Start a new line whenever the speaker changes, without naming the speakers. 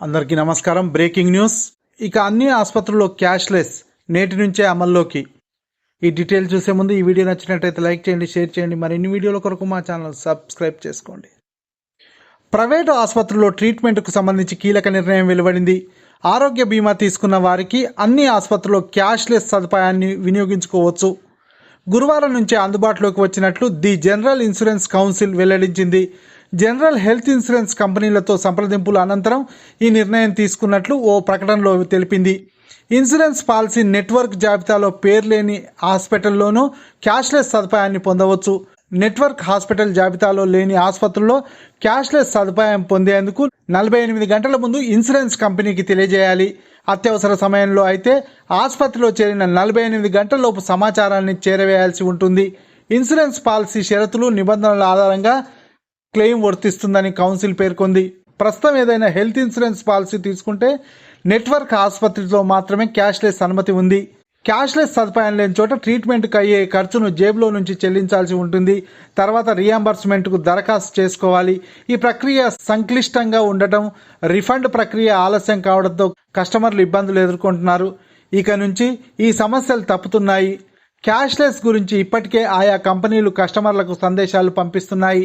అందరికీ నమస్కారం. Breaking news. ఇక అన్ని ఆసుపత్రుల్లో క్యాష్లెస్ నేటి నుంచే అమల్లోకి. ఈ డీటెయిల్ చూసే ముందు ఈ వీడియో నచ్చినట్టయితే లైక్ చేయండి షేర్ చేయండి. మరిన్ని వీడియోల కొరకు మా ఛానల్ సబ్స్క్రైబ్ చేసుకోండి. ప్రైవేటు ఆసుపత్రుల్లో ట్రీట్మెంట్కు సంబంధించి కీలక నిర్ణయం వెలువడింది. ఆరోగ్య బీమా తీసుకున్న వారికి అన్ని ఆసుపత్రుల్లో క్యాష్లెస్ సదుపాయాన్ని వినియోగించుకోవచ్చు. గురువారం నుంచి అందుబాటులోకి వచ్చినట్లు ది జనరల్ ఇన్సూరెన్స్ కౌన్సిల్ వెల్లడించింది. జనరల్ హెల్త్ ఇన్సూరెన్స్ కంపెనీలతో సంప్రదింపుల అనంతరం ఈ నిర్ణయం తీసుకున్నట్లు ఓ ప్రకటనలో తెలిపింది. ఇన్సూరెన్స్ పాలసీ నెట్వర్క్ జాబితాలో పేరు లేని హాస్పిటల్లోనూ క్యాష్లెస్ సదుపాయాన్ని పొందవచ్చు. నెట్వర్క్ హాస్పిటల్ జాబితాలో లేని ఆసుపత్రుల్లో క్యాష్లెస్ సదుపాయం పొందేందుకు నలభై ఎనిమిది గంటల ముందు ఇన్సూరెన్స్ కంపెనీకి తెలియజేయాలి. అత్యవసర సమయంలో అయితే ఆసుపత్రిలో చేరిన నలభై ఎనిమిది గంటలలోపు సమాచారాన్ని చేరవేయాల్సి ఉంటుంది. ఇన్సూరెన్స్ పాలసీ షరతులు నిబంధనల ఆధారంగా క్లెయిమ్ వర్తిస్తుందని కౌన్సిల్ పేర్కొంది. ప్రస్తుతం ఏదైనా హెల్త్ ఇన్సూరెన్స్ పాలసీ తీసుకుంటే నెట్వర్క్ ఆసుపత్రిలో మాత్రమే క్యాష్లెస్ అనుమతి ఉంది. క్యాష్లెస్ సదుపాయం లేని చోట ట్రీట్మెంట్కి అయ్యే ఖర్చును జేబులో నుంచి చెల్లించాల్సి ఉంటుంది. తర్వాత రియంబర్స్మెంట్కు దరఖాస్తు చేసుకోవాలి. ఈ ప్రక్రియ సంక్లిష్టంగా ఉండటం రిఫండ్ ప్రక్రియ ఆలస్యం కావడంతో కస్టమర్లు ఇబ్బందులు ఎదుర్కొంటున్నారు. ఇక నుంచి ఈ సమస్యలు తప్పుతున్నాయి. క్యాష్లెస్ గురించి ఇప్పటికే ఆయా కంపెనీలు కస్టమర్లకు సందేశాలు పంపిస్తున్నాయి.